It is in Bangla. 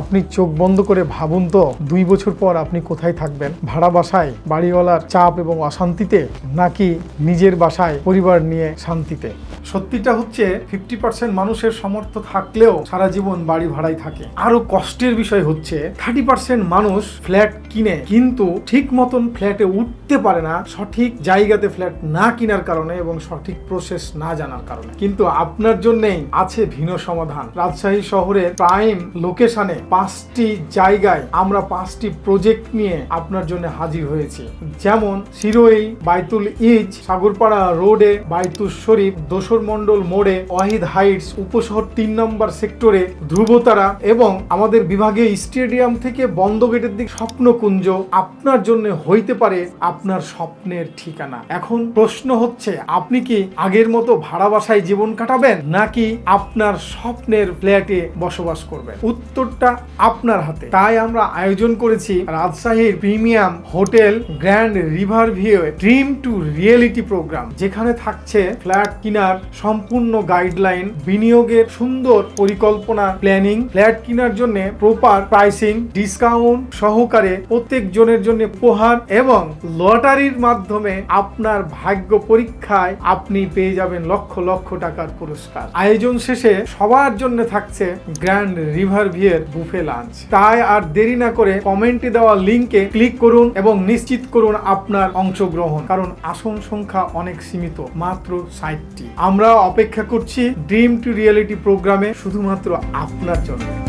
আপনি চোখ বন্ধ করে ভাবুন তো, দুই বছর পর আপনি কোথায় থাকবেন? ভাড়া বাসায়, বাড়িওয়ালার চাপ এবং অশান্তিতে, নাকি নিজের বাসায়, পরিবার নিয়ে শান্তিতে? সত্যিটা হচ্ছে ফিফটি পার্সেন্ট মানুষের সমর্থ থাকলেও সারা জীবন বাড়ি ভাড়াই থাকে। আরও কষ্টের বিষয় হচ্ছে থার্টি পার্সেন্ট মানুষ ফ্ল্যাট কিনে, কিন্তু ঠিক মতন ফ্ল্যাটে উঠতে পারে না, সঠিক জায়গাতে ফ্ল্যাট না কেনার কারণে এবং সঠিক প্রসেস না জানার কারণে। কিন্তু আপনার জন্যেই আছে ভিন্ন সমাধান। রাজশাহী শহরের প্রাইম লোকেশনে পাঁচটি জায়গায় আমরা পাঁচটি প্রজেক্ট নিয়ে আপনার জন্য হাজির হয়েছি। যেমন সিরোই, বাইতুল ইজ, সাগরপাড়া রোডে, বাইতুল শরীফ, দোসর মন্ডল মোড়ে ওয়াহিদ হাইটস উপশহর তিন নম্বর সেক্টরে ধ্রুবতারা এবং আমাদের বিভাগে স্টেডিয়াম থেকে বন্ধ গেটের দিক স্বপ্নকুঞ্জ আপনার জন্য হইতে পারে আপনার স্বপ্নের ঠিকানা। এখন প্রশ্ন হচ্ছে, আপনি কি আগের মতো ভাড়া বাসায় জীবন কাটাবেন নাকি আপনার স্বপ্নের ফ্ল্যাটে বসবাস করবেন? উত্তরটা আপনার হাতে। তাই আমরা আয়োজন করেছি রাজশাহীর premium hotel grand river view dream to reality program, যেখানে থাকছে ফ্ল্যাট কেনার সম্পূর্ণ গাইডলাইন বিনিয়োগের সুন্দর পরিকল্পনা প্ল্যানিং ফ্ল্যাট কেনার জন্য প্রপার প্রাইসিং ডিসকাউন্ট সহকারে প্রত্যেক জনের জন্য উপহার এবং লটারির মাধ্যমে আপনার ভাগ্য পরীক্ষায় আপনি পেয়ে যাবেন লক্ষ লক্ষ টাকার পুরস্কার। আয়োজন শেষে সবার জন্য থাকছে গ্র্যান্ড রিভার ভিউয়ের বুফে লাঞ্চ তাই আর দেরি না করে কমেন্টে দেওয়া লিঙ্কে ক্লিক করুন এবং নিশ্চিত করুন আপনার অংশগ্রহণ। কারণ আসন সংখ্যা অনেক সীমিত, মাত্র ষাটটি। আমরা অপেক্ষা করছি ড্রিম টু রিয়েলিটি প্রোগ্রামে শুধুমাত্র আপনার জন্য।